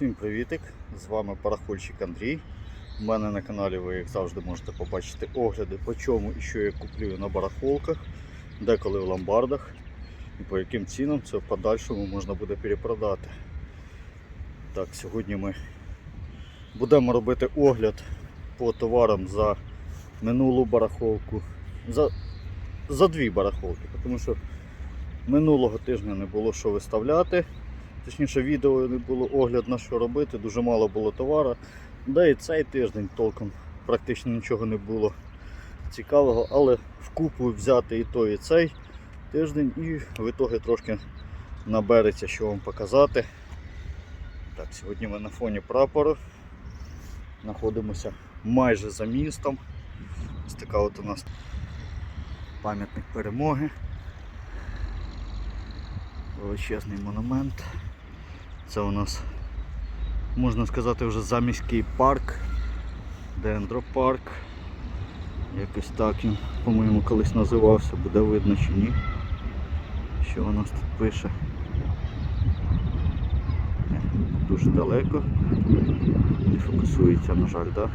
Всім привітик! З вами парахольщик Андрій. У мене на каналі ви як завжди можете побачити огляди по чому і що я куплюю на барахолках, деколи в ломбардах і по яким цінам це в подальшому можна буде перепродати. Так, сьогодні ми будемо робити огляд по товарам за минулу барахолку, за, за дві барахолки, тому що минулого тижня не було що виставляти. Точніше, відео не було огляд на що робити, дуже мало було товару. Да і цей тиждень толком практично нічого не було цікавого, але вкупу взяти і той, і цей тиждень, і в ітогі трошки набереться, що вам показати. Так, Сьогодні ми на фоні прапору знаходимося майже за містом. Ось така от у нас пам'ятник перемоги. Величезний монумент. Це у нас, можна сказати, вже заміський парк, дендропарк. Якось так він, по-моєму, колись називався, буде видно чи ні. Що у нас тут пише? Е, Дуже далеко. Не фокусується, на жаль, так?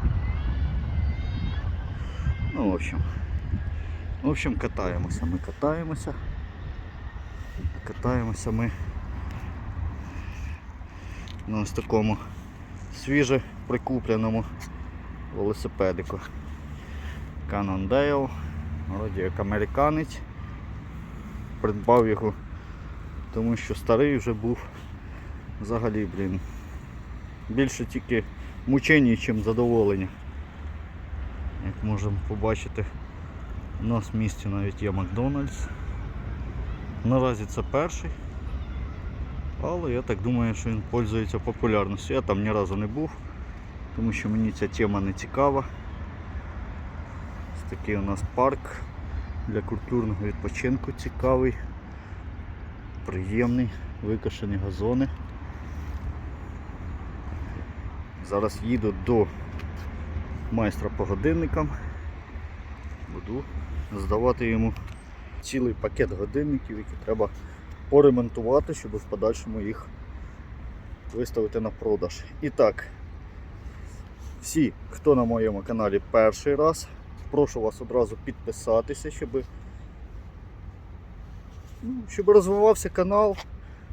Ну, в общем. В общем, катаємося. Ми катаємося. Катаємося ми на ось такому свіже прикупленому велосипедику. Cannondale, вроді як американець. Придбав його, тому що старий вже був взагалі, блін. Більше тільки мучені, ніж задоволення. Як можемо побачити, у нас в місті навіть є Макдональдс. Наразі це перший. Але я так думаю, що він пользується популярністю. Я там ні разу не був, тому що мені ця тема не цікава. Ось такий у нас парк для культурного відпочинку цікавий, приємний, викошені газони. Зараз їду до майстра по годинникам. Буду здавати йому цілий пакет годинників, які треба поремонтувати, щоб в подальшому їх виставити на продаж. І так, всі, хто на моєму каналі перший раз, прошу вас одразу підписатися, щоб, ну, щоб розвивався канал.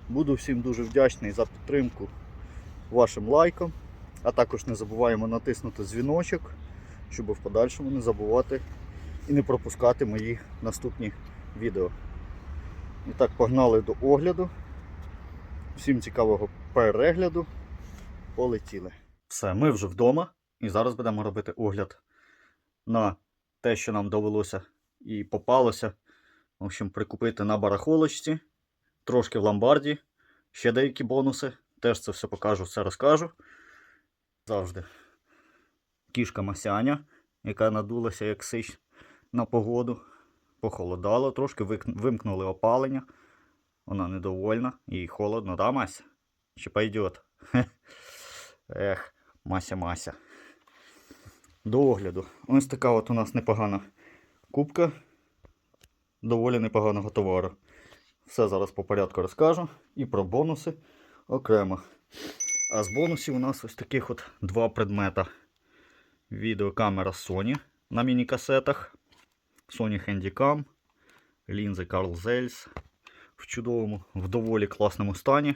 Буду всім дуже вдячний за підтримку вашим лайком. А також не забуваємо натиснути дзвіночок, щоб в подальшому не забувати і не пропускати мої наступні відео. І так, погнали до огляду. Всім цікавого перегляду. Полетіли. Все, ми вже вдома і зараз будемо робити огляд на те, що нам довелося і попалося. В общем, прикупити на барахолочці, трошки в ломбарді, ще деякі бонуси. Теж це все покажу, все розкажу. Завжди кішка Масяня, яка надулася як сич на погоду похолодало, трошки вимкнули опалення. Вона недовольна, їй холодно, да, Мася? Чи пойдет? Ех, Мася Мася. До огляду. Ось така от у нас непогана кубка доволі непоганого товару. Все зараз по порядку розкажу. І про бонуси окремо. А з бонусів у нас ось таких от два предмета. Відеокамера Sony на міні-касетах. Sony Handycam, лінзи Carl Zeiss в чудовому, в доволі класному стані.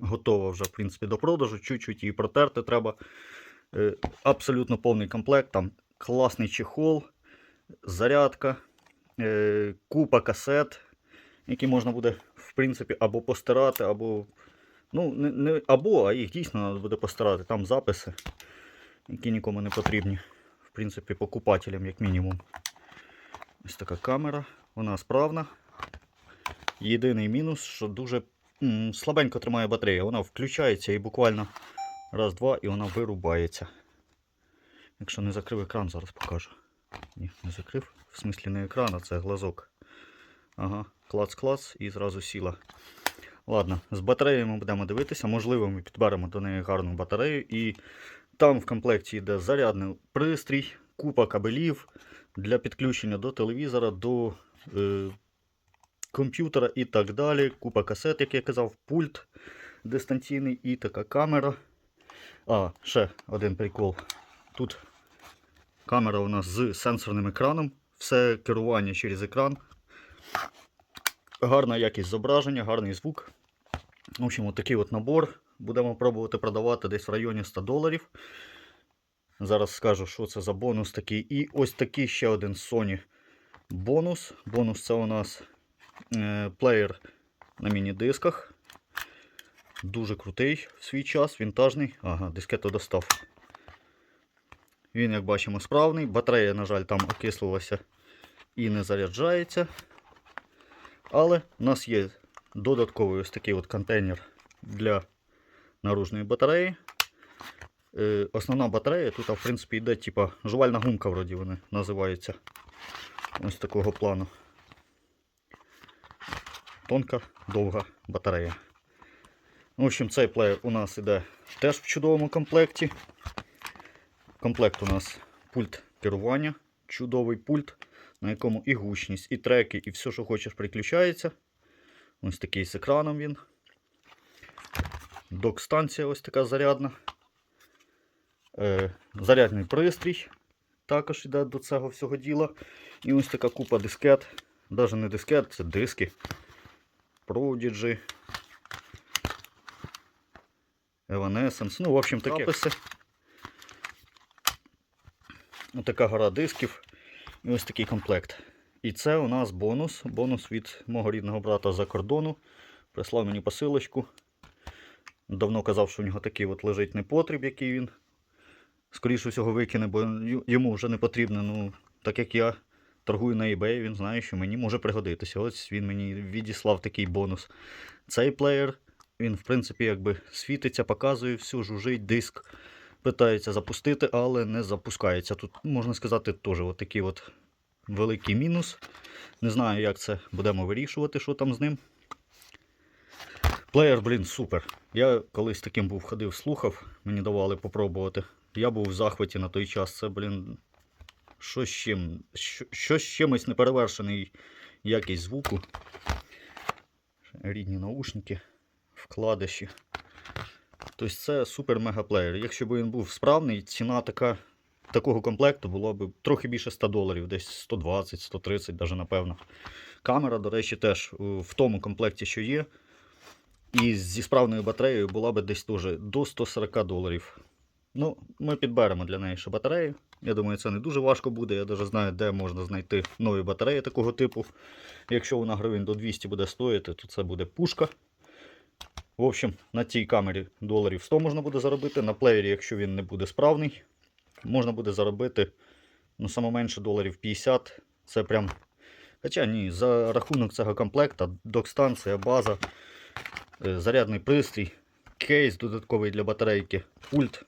Готова вже, в принципі, до продажу. Чуть-чуть її протерти треба. Е, Абсолютно повний комплект. Там класний чехол, зарядка, е, купа касет, які можна буде, в принципі, або постирати, або. Ну, не, не або, а їх дійсно треба буде постирати. Там записи, які нікому не потрібні принципі, покупателям, як мінімум. Ось така камера, вона справна. Єдиний мінус, що дуже м, слабенько тримає батарея. Вона включається і буквально раз-два і вона вирубається. Якщо не закрив екран, зараз покажу. Ні, не закрив. В смислі не екран, а це глазок. Ага, клац-клац і зразу сіла. Ладно, з батареєю ми будемо дивитися. Можливо, ми підберемо до неї гарну батарею і там в комплекті йде зарядний пристрій, купа кабелів для підключення до телевізора, до е, комп'ютера і так далі. Купа касет, як я казав, пульт дистанційний і така камера. А, ще один прикол. Тут камера у нас з сенсорним екраном. Все керування через екран. Гарна якість зображення, гарний звук. В общем, от такий от набор. Будемо пробувати продавати десь в районі 100 доларів. Зараз скажу, що це за бонус такий. І ось такий ще один Sony бонус. Бонус це у нас е, плеєр на міні-дисках. Дуже крутий в свій час, вінтажний. Ага, дискету достав. Він, як бачимо, справний. Батарея, на жаль, там окислилася і не заряджається. Але в нас є додатковий ось такий от контейнер для наружної батареї. Е, основна батарея тут, в принципі, йде типа жувальна гумка, вроді вони називаються. Ось такого плану. Тонка, довга батарея. В общем, цей плеєр у нас іде теж в чудовому комплекті. Комплект у нас пульт керування, чудовий пульт, на якому і гучність, і треки, і все, що хочеш, приключається. Ось такий з екраном він. Док-станція ось така зарядна. Е, зарядний пристрій також йде до цього всього діла. І ось така купа дискет. Навіть не дискет, це диски. Prodigy. Evanescence. Ну, в общем, таке. Записи. Ось така гора дисків. І ось такий комплект. І це у нас бонус. Бонус від мого рідного брата за кордону. Прислав мені посилочку. Давно казав, що у нього такий от лежить непотріб, який він скоріше всього викине, бо йому вже не потрібно. Ну, так як я торгую на eBay, він знає, що мені може пригодитися. Ось він мені відіслав такий бонус. Цей плеєр, він, в принципі, якби світиться, показує всю, жужить, диск. Питається запустити, але не запускається. Тут, можна сказати, теж такий от великий мінус. Не знаю, як це будемо вирішувати, що там з ним. Плеєр, блін, супер. Я колись таким був ходив, слухав, мені давали попробувати. Я був в захваті на той час. Це, блін, що з чим, що, що з чимось неперевершений якість звуку. Рідні наушники, вкладиші. Тобто це супер-мегаплеєр. Якщо б він був справний, ціна така, такого комплекту була б трохи більше 100 доларів, десь 120-130, навіть напевно. Камера, до речі, теж в тому комплекті, що є. І зі справною батареєю була б десь теж до 140 доларів. Ну, ми підберемо для неї ще батарею. Я думаю, це не дуже важко буде. Я навіть знаю, де можна знайти нові батареї такого типу. Якщо вона гривень до 200 буде стоїти, то це буде пушка. В общем, на цій камері доларів 100 можна буде заробити. На плеєрі, якщо він не буде справний, можна буде заробити ну, саме менше доларів 50. Це прям. Хоча ні, за рахунок цього комплекта, док-станція, база, зарядний пристрій, кейс додатковий для батарейки, пульт.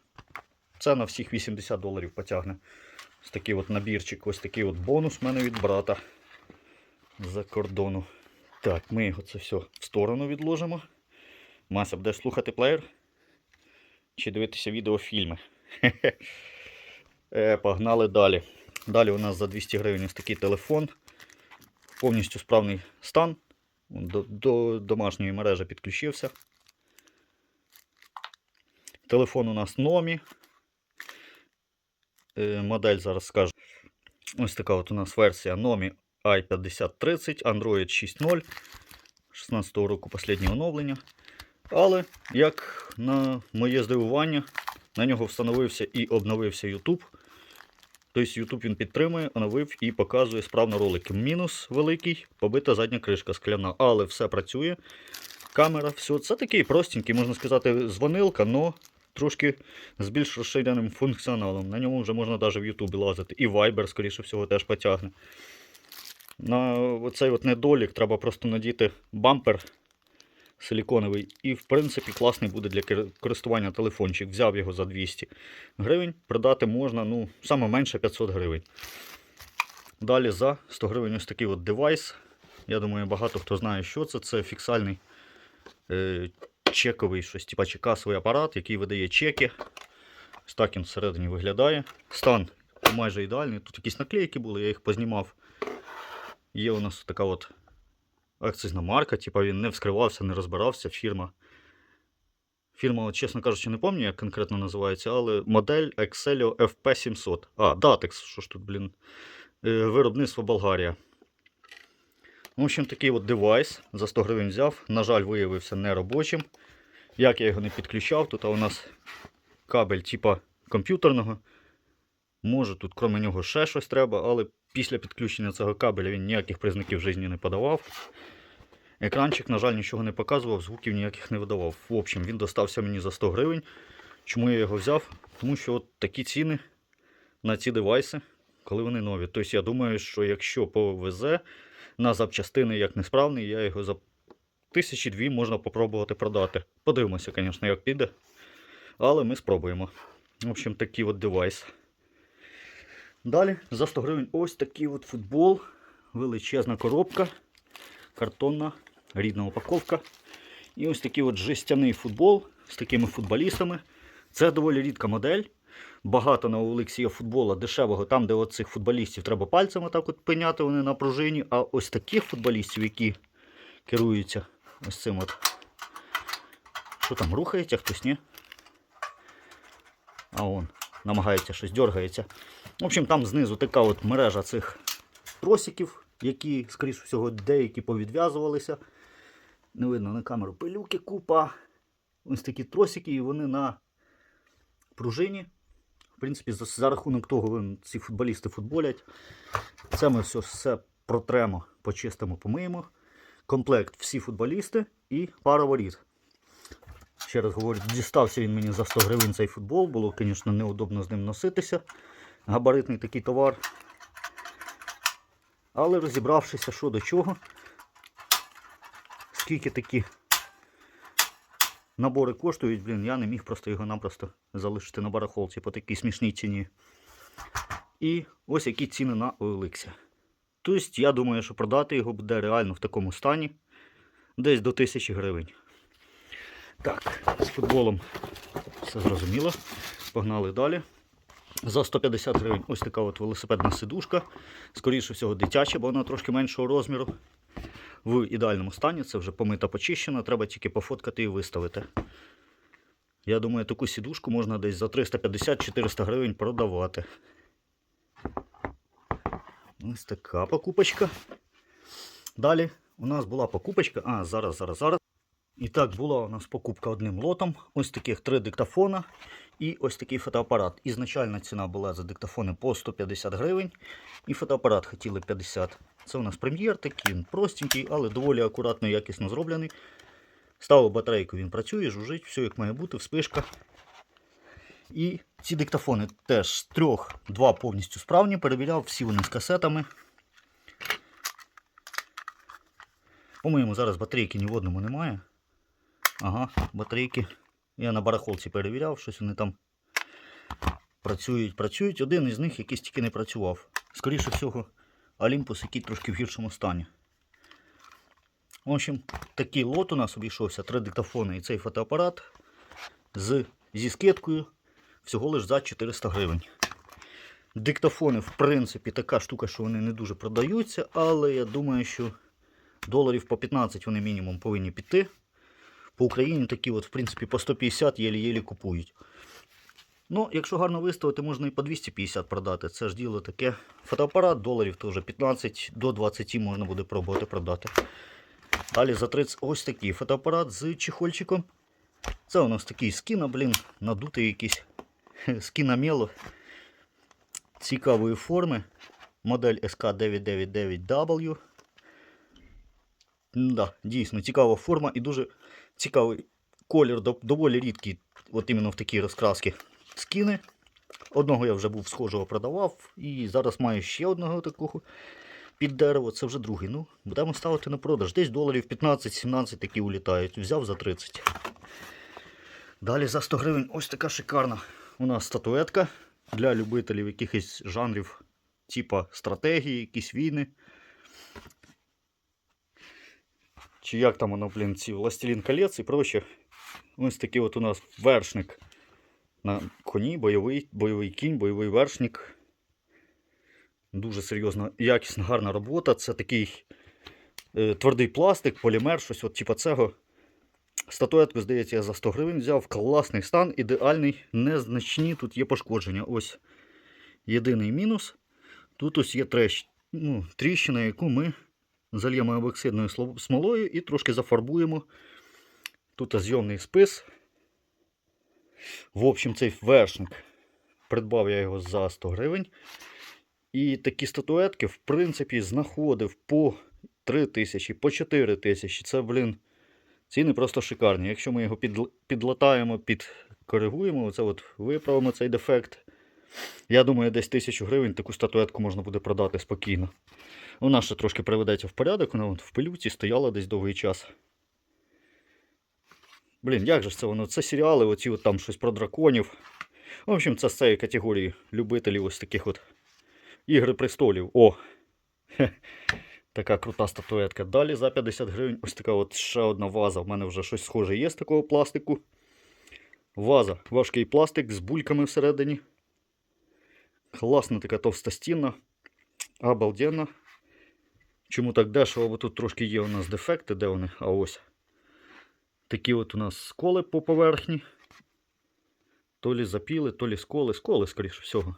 Це на всіх 80 доларів потягне. Ось такий от набірчик, ось такий от бонус в мене від брата за кордону. Так, ми його це все в сторону відложимо. Мася, будеш слухати плеєр? Чи дивитися відеофільми? Е, Погнали далі. Далі у нас за 200 гривень ось такий телефон. Повністю справний стан. До, до домашньої мережі підключився. Телефон у нас Номі. Е, Модель зараз скажу. Ось така от у нас версія Номі i5030, Android 6.0. 16 року останнє оновлення. Але, як на моє здивування, на нього встановився і обновився YouTube. Тобто YouTube він підтримує, оновив і показує справно ролики. Мінус великий, побита задня кришка скляна, але все працює. Камера, все. Це такий простенький, можна сказати, дзвонилка, але трошки з більш розширеним функціоналом. На ньому вже можна навіть в YouTube лазити. І Viber, скоріше всього, теж потягне. На оцей от недолік треба просто надіти бампер силіконовий. І, в принципі, класний буде для користування телефончик. Взяв його за 200 гривень. Продати можна, ну, саме менше 500 гривень. Далі за 100 гривень ось такий от девайс. Я думаю, багато хто знає, що це. Це фіксальний е, чековий щось, типа чи касовий апарат, який видає чеки. Ось так він всередині виглядає. Стан майже ідеальний. Тут якісь наклейки були, я їх познімав. Є у нас така от акцизна марка, типа він не вскривався, не розбирався. Фірма. Фірма, чесно кажучи, не пам'ятаю, як конкретно називається, але модель Excelio FP700. А, Datex, що ж тут, блін. Е, Виробництво Болгарія. В общем, такий от девайс за 100 гривень взяв. На жаль, виявився неробочим. Як я його не підключав, тут у нас кабель типа комп'ютерного. Може тут крім нього ще щось треба, але після підключення цього кабеля він ніяких признаків житті не подавав. Екранчик, на жаль, нічого не показував, звуків ніяких не видавав. В общем, він достався мені за 100 гривень. Чому я його взяв? Тому що от такі ціни на ці девайси, коли вони нові. Тобто я думаю, що якщо повезе на запчастини як несправний, я його за тисячі дві можна попробувати продати. Подивимося, звісно, як піде. Але ми спробуємо. В общем, такий от девайс. Далі за 100 гривень ось такий от футбол. Величезна коробка, картонна, рідна упаковка. І ось такий от жестяний футбол з такими футболістами. Це доволі рідка модель. Багато на Олексі є футбола дешевого, там, де от цих футболістів треба пальцем отак от пиняти, вони на пружині. А ось таких футболістів, які керуються ось цим от. Що там, рухається хтось, ні? А он намагається щось дергається. В общем, там знизу така от мережа цих тросиків, які, скоріш всього, деякі повідв'язувалися. Не видно на камеру пилюки, купа. Ось такі тросики, і вони на пружині. В принципі, за, за рахунок того, ці футболісти футболять. Це ми все, все протремо, почистимо, помиємо. Комплект всі футболісти і пара воріт. Ще раз говорю, дістався він мені за 100 гривень цей футбол. Було, звісно, неудобно з ним носитися. Габаритний такий товар. Але розібравшися, що до чого, скільки такі набори коштують, блін, я не міг просто його-напросто залишити на барахолці по такій смішній ціні. І ось які ціни на OLX. Тобто, я думаю, що продати його буде реально в такому стані десь до 1000 гривень. Так, з футболом все зрозуміло. Погнали далі. За 150 гривень ось така от велосипедна сидушка. Скоріше всього дитяча, бо вона трошки меншого розміру. В ідеальному стані, це вже помита почищена, треба тільки пофоткати і виставити. Я думаю, таку сідушку можна десь за 350-400 гривень продавати. Ось така покупочка. Далі у нас була покупочка. А, зараз, зараз, зараз. І так, була у нас покупка одним лотом. Ось таких три диктофона і ось такий фотоапарат. Ізначальна ціна була за диктофони по 150 гривень. І фотоапарат хотіли 50. Це у нас прем'єр такий, він простенький, але доволі акуратно якісно зроблений. Ставив батарейку, він працює, жужить, все як має бути, вспишка. І ці диктофони теж з трьох, два повністю справні. Перевіряв, всі вони з касетами. По-моєму, зараз батарейки ні в одному немає. Ага, батарейки. Я на барахолці перевіряв, щось вони там працюють, працюють. Один із них якийсь тільки не працював. Скоріше всього, Олімпус, який трошки в гіршому стані. В общем, такий лот у нас обійшовся, три диктофони і цей фотоапарат з, зі скидкою всього лиш за 400 гривень. Диктофони, в принципі, така штука, що вони не дуже продаються, але я думаю, що доларів по 15 вони мінімум повинні піти. По Україні такі, от, в принципі, по 150 єлі-єлі купують. Ну, якщо гарно виставити, можна і по 250 продати. Це ж діло таке. Фотоапарат доларів теж 15 до 20 можна буде пробувати продати. Далі за 30 ось такий фотоапарат з чехольчиком. Це у нас такий скіна, блін, надутий якийсь скінамело цікавої форми. Модель SK999W. Да, дійсно цікава форма і дуже цікавий колір, доволі рідкий, от іменно в такій розкрасці скіни. Одного я вже був схожого продавав, і зараз маю ще одного такого під дерево. Це вже другий. Ну, будемо ставити на продаж. Десь доларів 15-17 такі улітають. Взяв за 30. Далі за 100 гривень ось така шикарна у нас статуетка для любителів якихось жанрів, типа стратегії, якісь війни. Чи як там воно, блін, ці Властелін колець і проще. Ось такий от у нас вершник на коні, бойовий, бойовий кінь, бойовий вершник. Дуже серйозна, якісна, гарна робота. Це такий е, твердий пластик, полімер, щось от типу цього. Статуетку, здається, я за 100 гривень взяв. Класний стан, ідеальний, незначні. Тут є пошкодження. Ось єдиний мінус. Тут ось є трещ, ну, тріщина, яку ми зальємо ебоксидною сло- смолою і трошки зафарбуємо. Тут зйомний спис. В общем, цей вершник. Придбав я його за 100 гривень. І такі статуетки, в принципі, знаходив по 3 тисячі, по 4 тисячі. Це, блін, ціни просто шикарні. Якщо ми його підл- підлатаємо, підкоригуємо, оце от виправимо цей дефект. Я думаю, десь тисячу гривень таку статуетку можна буде продати спокійно. Вона ще трошки приведеться в порядок, вона в пилюці стояла десь довгий час. Блін, як же це воно? Це серіали, оці от там щось про драконів. В общем, це з цієї категорії любителів ось таких от Ігри престолів. О! Така крута статуетка. Далі за 50 гривень ось така от ще одна ваза. У мене вже щось схоже є з такого пластику. Ваза. Важкий пластик з бульками всередині. Класна така товстостінна. Обалденна. Чому так дешево? Бо тут трошки є у нас дефекти, де вони? А ось. Такі от у нас сколи по поверхні. То лі запіли, то лі сколи. Сколи, скоріше всього.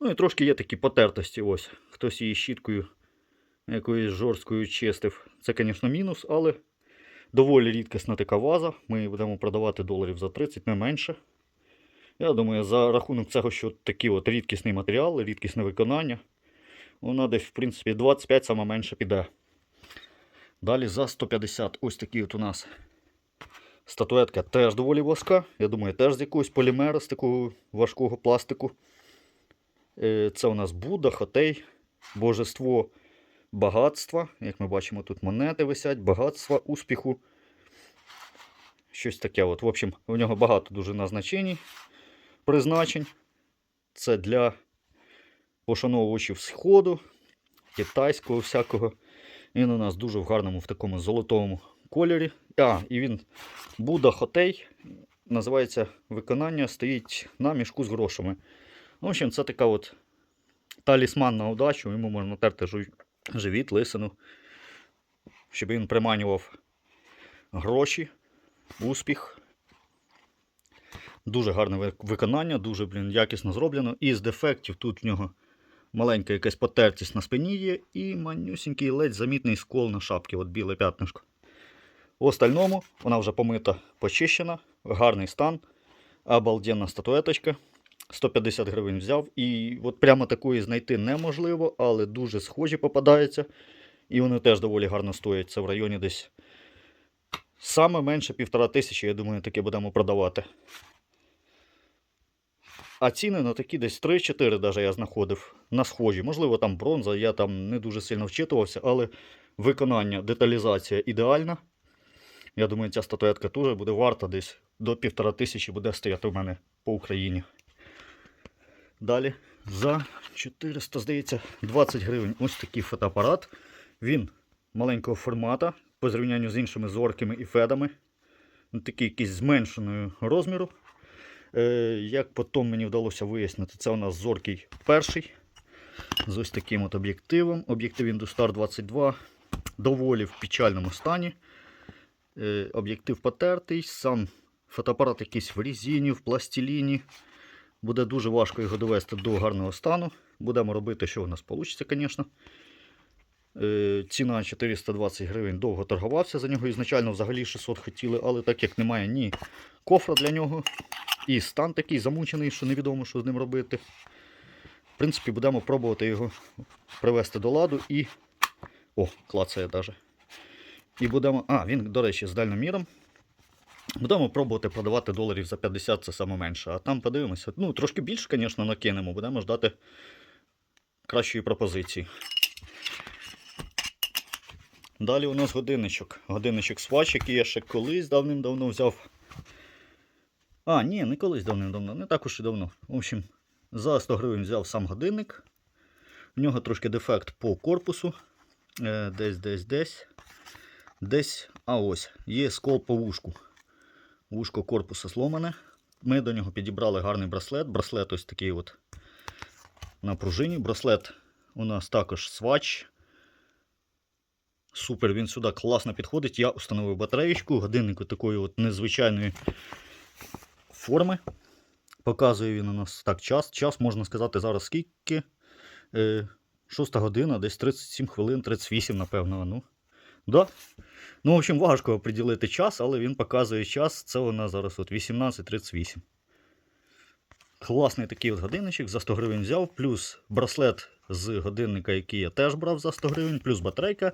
Ну і трошки є такі потертості. Ось. Хтось її щіткою якоюсь жорсткою чистив. Це, звісно, мінус, але доволі рідкісна така ваза. Ми її будемо продавати доларів за 30, не менше. Я думаю, за рахунок цього, що такий от рідкісний матеріал, рідкісне виконання, вона десь, в принципі, 25 саме менше піде. Далі за 150 ось такий от у нас статуетка теж доволі важка. Я думаю, теж з якогось полімера, з такого важкого пластику. Е, Це у нас Будда, Хотей, Божество багатства. Як ми бачимо, тут монети висять, багатства, успіху. Щось таке. От. В общем, у нього багато дуже назначень, призначень. Це для пошановувачів Сходу, китайського всякого. Він у нас дуже в гарному в такому золотому кольорі. А, і він Будда Хотей. Називається виконання стоїть на мішку з грошами. В общем, це така от талісман на удачу, йому можна терти живіт, лисину, щоб він приманював гроші, успіх. Дуже гарне виконання, дуже блін, якісно зроблено. І з дефектів тут в нього маленька якась потертість на спині є і манюсінький ледь замітний скол на шапці, от біле п'ятнишко. В остальному вона вже помита, почищена, гарний стан, обалденна статуеточка. 150 гривень взяв. І от прямо такої знайти неможливо, але дуже схожі попадаються. І вони теж доволі гарно стоять. Це в районі десь саме менше півтора тисячі, я думаю, таке будемо продавати. А ціни на такі десь 3-4 даже я знаходив на схожі. Можливо, там бронза, я там не дуже сильно вчитувався, але виконання, деталізація ідеальна. Я думаю, ця статуетка теж буде варта десь до півтора тисячі буде стояти в мене по Україні. Далі за 400, здається, 20 гривень ось такий фотоапарат. Він маленького формата по зрівнянню з іншими зорками і федами. Такий якийсь зменшеного розміру. Е, як потім мені вдалося вияснити, це у нас зоркий перший. З ось таким от об'єктивом. Об'єктив Industar 22 доволі в печальному стані. Е, об'єктив потертий, сам фотоапарат якийсь в резині, в пластиліні. Буде дуже важко його довести до гарного стану. Будемо робити, що у нас вийде, звісно. Е, Ціна 420 гривень довго торгувався за нього. Ізначально взагалі 600 хотіли, але так як немає ні кофра для нього, і стан такий замучений, що невідомо, що з ним робити. В принципі, будемо пробувати його привести до ладу і. О, клацає навіть. І будемо. А, він, до речі, з дальноміром. Будемо пробувати продавати доларів за 50, це саме менше. А там подивимося. Ну, трошки більше, звісно, накинемо. Будемо ждати кращої пропозиції. Далі у нас годинничок. Годинничок Swatch, який я ще колись давним-давно взяв. А, ні, не колись давним-давно, не так уж і давно. В общем, за 100 гривень взяв сам годинник. В нього трошки дефект по корпусу. Е, Десь, десь, десь. Десь. А ось, є скол по вушку. Вушко корпуса зломане. Ми до нього підібрали гарний браслет. Браслет ось такий от на пружині. Браслет у нас також свач. Супер, він сюди класно підходить. Я установив батареєчку, годинник такої от незвичайної форми. Показує він у нас так час. Час можна сказати зараз скільки. Е, 6 година, десь 37 хвилин, 38, напевно. Ну, да. ну в общем, важко оприділити час, але він показує час. Це у нас зараз от 18.38. Класний такий от годинничок, за 100 гривень взяв, плюс браслет з годинника, який я теж брав за 100 гривень, плюс батарейка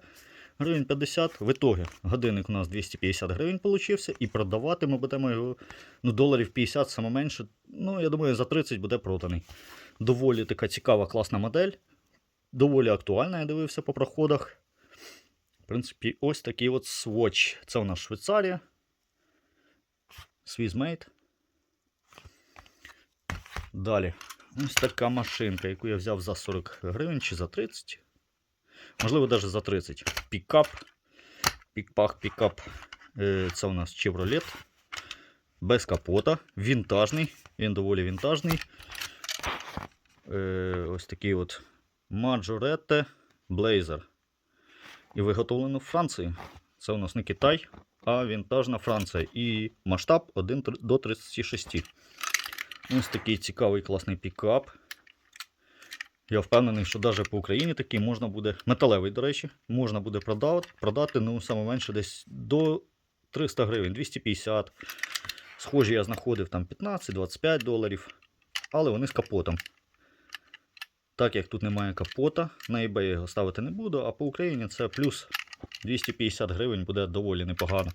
гривень 50. В ітогі годинник у нас 250 гривень получився, і продавати ми будемо його ну, доларів 50 саме менше. Ну, я думаю, за 30 буде проданий. Доволі така цікава, класна модель. Доволі актуальна, я дивився по проходах. В принципі, ось такий от Swatch. Це у нас Швейцарія. Swissmade. Далі. Ось така машинка, яку я взяв за 40 гривень чи за 30. Можливо, навіть за 30. Пікап. Пікпах, пікап. Е, Це у нас Chevrolet. Без капота. Вінтажний. Він доволі вінтажний. Е, Ось такий от Majorette Blazer. І виготовлено в Франції. Це у нас не Китай, а вінтажна Франція. І масштаб 1 до 36. Ось такий цікавий класний пікап. Я впевнений, що навіть по Україні такий можна буде, металевий, до речі, можна буде продати, продати ну, саме менше десь до 300 гривень, 250. Схожі я знаходив там 15-25 доларів, але вони з капотом. Так як тут немає капота, на eBay його ставити не буду, а по Україні це плюс 250 гривень буде доволі непогано.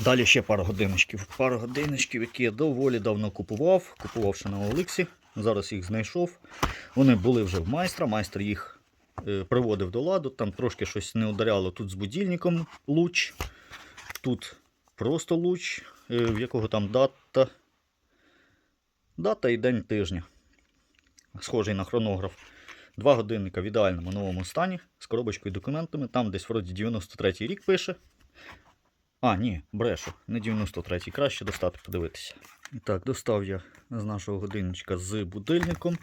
Далі ще пару годиночків. Пару годиночків, які я доволі давно купував. Купував ще на Олексі. Зараз їх знайшов. Вони були вже в майстра. Майстер їх е, приводив до ладу. Там трошки щось не ударяло. Тут з будильником луч. Тут просто луч, е, в якого там дата. Дата і день тижня. Схожий на хронограф. Два годинника в ідеальному новому стані з коробочкою і документами. Там десь вроді 93-й рік пише. А, ні, брешу, не 93-й, краще достати подивитися. І так, достав я з нашого годинничка з будильником,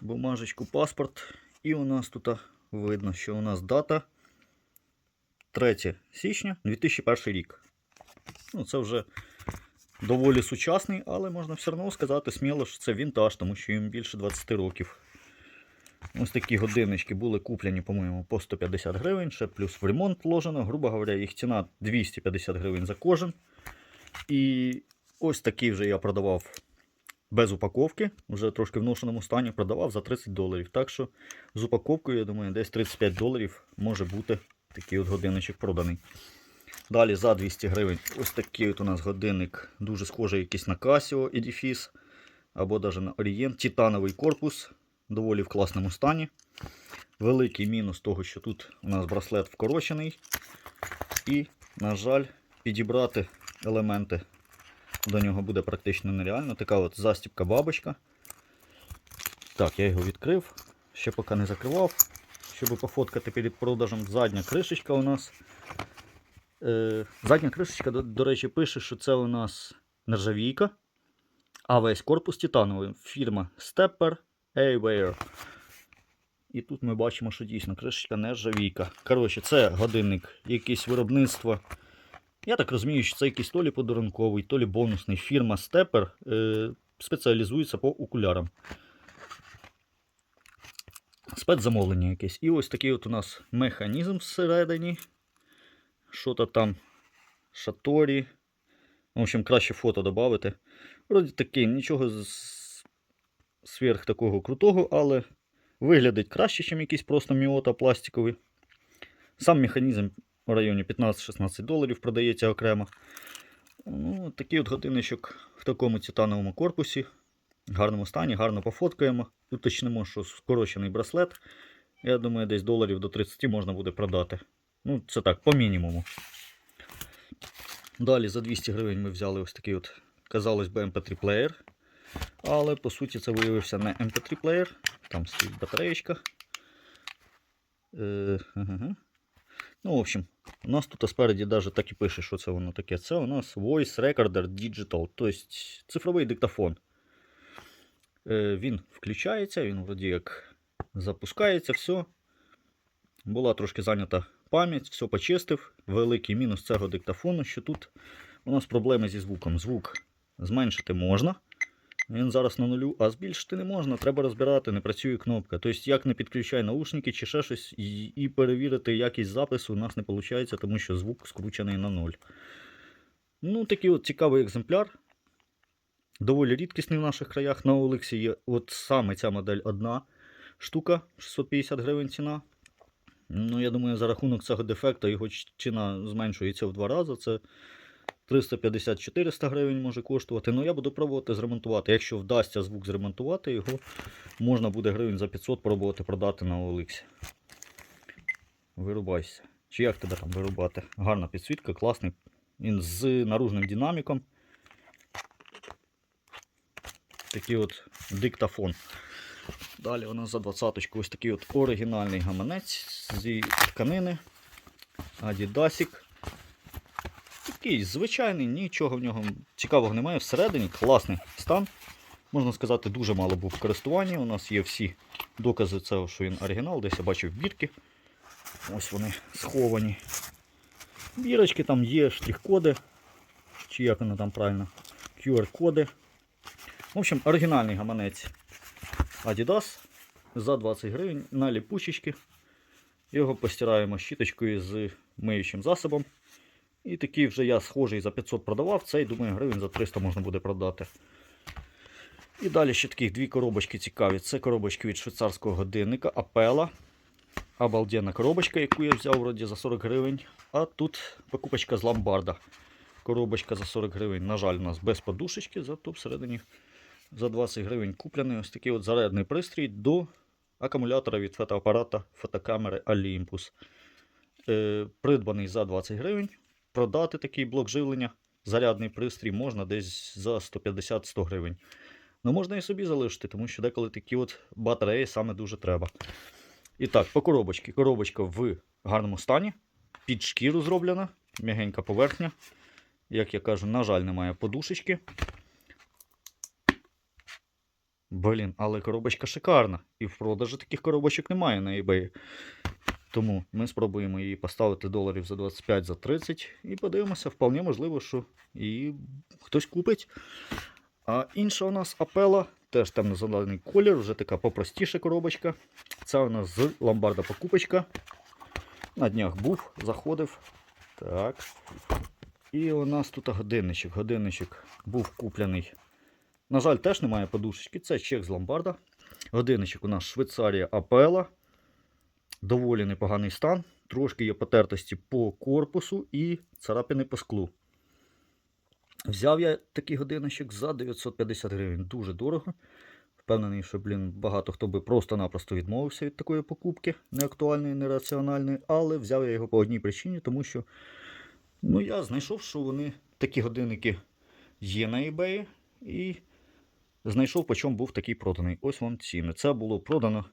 бумажечку, паспорт. І у нас тут видно, що у нас дата 3 січня 2001 рік. Ну, це вже доволі сучасний, але можна все одно сказати сміло, що це вінтаж, тому що їм більше 20 років. Ось такі годиннички були куплені, по-моєму, по 150 гривень, ще плюс в ремонт вложено. Грубо говоря, їх ціна 250 гривень за кожен. І ось такий вже я продавав без упаковки, вже трошки в ношеному стані, продавав за 30 доларів. Так що з упаковкою, я думаю, десь 35 доларів може бути такий от годинничок проданий. Далі за 200 гривень ось такий от у нас годинник, дуже схожий якийсь на Casio Edifice або навіть на Orient. Титановий корпус, доволі в класному стані. Великий мінус того, що тут у нас браслет вкорочений. І, на жаль, підібрати елементи до нього буде практично нереально. Така от застібка бабочка. Так, я його відкрив, ще поки не закривав, щоб пофоткати перед продажем. Задня кришечка у нас. Е, задня кришечка, до, до речі, пише, що це у нас нержавійка, а весь корпус титановий. Фірма Stepper Airwear. І тут ми бачимо, що дійсно кришечка нержавійка. Коротше, це годинник, якесь виробництво. Я так розумію, що це якийсь то лі подарунковий, то лі бонусний. Фірма Stepper е, спеціалізується по окулярам. Спецзамовлення якесь. І ось такий от у нас механізм всередині. Що-то там шаторі. В общем, краще фото додати. Вроді такий, нічого сверх такого крутого, але виглядить краще, ніж якийсь просто міота пластиковий. Сам механізм в районі 15-16 доларів продається окремо. Ну, такий от годинничок в такому титановому корпусі. В гарному стані, гарно пофоткаємо. Уточнимо, що скорочений браслет. Я думаю, десь доларів до 30 можна буде продати. Ну, це так, по мінімуму. Далі за 200 гривень ми взяли ось такий от, казалось би, MP3 плеєр. Але по суті це виявився не MP3 плеєр. Там стоїть батареєчка. Е, ага. Ну, в общем, у нас тут спереді навіть так і пише, що це воно таке. Це у нас Voice Recorder Digital, тобто цифровий диктофон. Е, він включається, він вроді як запускається, все. Була трошки зайнята пам'ять, все почистив. Великий мінус цього диктофону, що тут у нас проблеми зі звуком. Звук зменшити можна. Він зараз на нулю, а збільшити не можна, треба розбирати, не працює кнопка. Тобто, як не підключай наушники чи ще щось, і, перевірити якість запису у нас не виходить, тому що звук скручений на нуль. Ну, такий от цікавий екземпляр. Доволі рідкісний в наших краях. На Олексі є от саме ця модель одна штука, 650 гривень ціна. Ну, я думаю, за рахунок цього дефекта його ціна зменшується в два рази. Це 350-400 гривень може коштувати. Ну, я буду пробувати зремонтувати. Якщо вдасться звук зремонтувати, його можна буде гривень за 500 пробувати продати на OLX. Вирубайся. Чи як тебе там вирубати? Гарна підсвітка, класний. Він з наружним динаміком. Такий от диктофон. Далі у нас за 20 ось такий от оригінальний гаманець зі тканини. Адідасік. Такий звичайний, нічого в нього цікавого немає. Всередині класний стан. Можна сказати, дуже мало був в користуванні. У нас є всі докази цього, що він оригінал. Десь я бачив бірки. Ось вони сховані. Бірочки там є, штрих-коди. Чи як воно там правильно? QR-коди. В общем, оригінальний гаманець Adidas за 20 гривень на ліпучечки. Його постираємо щіточкою з миючим засобом. І такий вже я схожий за 500 продавав, цей, думаю, гривень за 300 можна буде продати. І далі ще таких дві коробочки цікаві. Це коробочки від швейцарського годинника Апела. Обалденна коробочка, яку я взяв вроді за 40 гривень. А тут покупочка з ломбарда. Коробочка за 40 гривень. На жаль, у нас без подушечки, зато всередині за 20 гривень куплений ось такий от зарядний пристрій до акумулятора від фотоапарата фотокамери Olympus. Е, придбаний за 20 гривень. Продати такий блок живлення, зарядний пристрій можна десь за 150-100 гривень. Ну, можна і собі залишити, тому що деколи такі от батареї саме дуже треба. І так, по коробочці. Коробочка в гарному стані. Під шкіру зроблена, м'ягенька поверхня. Як я кажу, на жаль, немає подушечки. Блін, але коробочка шикарна. І в продажі таких коробочок немає на eBay. Тому ми спробуємо її поставити доларів за 25 за 30 і подивимося, вполне можливо, що її хтось купить. А інша у нас апела, теж темно-зелений колір, вже така попростіша коробочка. Це у нас з ломбарда покупочка. На днях був, заходив. Так. І у нас тут годинничок. Годинничок був куплений. На жаль, теж немає подушечки. Це чек з ломбарда. Годинничок у нас Швейцарія Апела. Доволі непоганий стан. Трошки є потертості по корпусу і царапини по склу. Взяв я такий годинничок за 950 гривень. Дуже дорого. Впевнений, що блін, багато хто би просто-напросто відмовився від такої покупки, неактуальної, нераціональної, але взяв я його по одній причині, тому що ну, я знайшов, що вони такі годинники є на eBay, і знайшов, по чому був такий проданий. Ось вам ціни. Це було продано.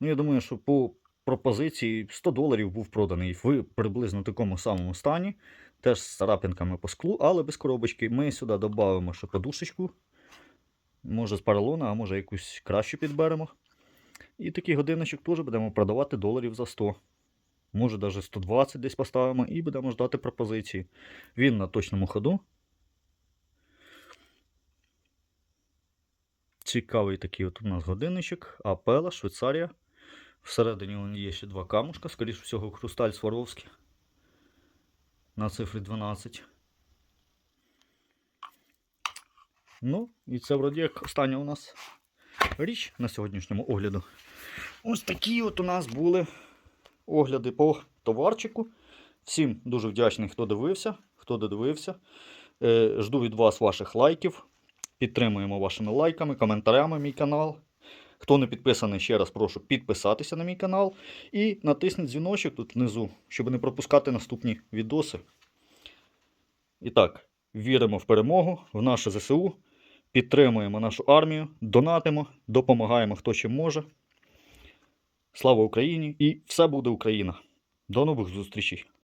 Ну, я думаю, що по пропозиції 100 доларів був проданий в приблизно такому самому стані. Теж з царапинками по склу, але без коробочки. Ми сюди додамо ще подушечку. Може з поролона, а може якусь кращу підберемо. І такий годинничок теж будемо продавати доларів за 100. Може навіть 120 десь поставимо і будемо ждати пропозиції. Він на точному ходу. Цікавий такий от у нас годинничок. Апела, Швейцарія. Всередині є ще два камушка, скоріш всього, хрусталь Сваровський. На цифрі 12. Ну, і це вроді як остання у нас річ на сьогоднішньому огляду. Ось такі от у нас були огляди по товарчику. Всім дуже вдячний, хто дивився, хто додивився. Е, жду від вас ваших лайків. Підтримуємо вашими лайками, коментарями мій канал. Хто не підписаний, ще раз прошу підписатися на мій канал і натисніть дзвіночок тут внизу, щоб не пропускати наступні відоси. І так, віримо в перемогу, в наше ЗСУ, підтримуємо нашу армію, донатимо, допомагаємо хто чим може. Слава Україні! І все буде Україна! До нових зустрічей!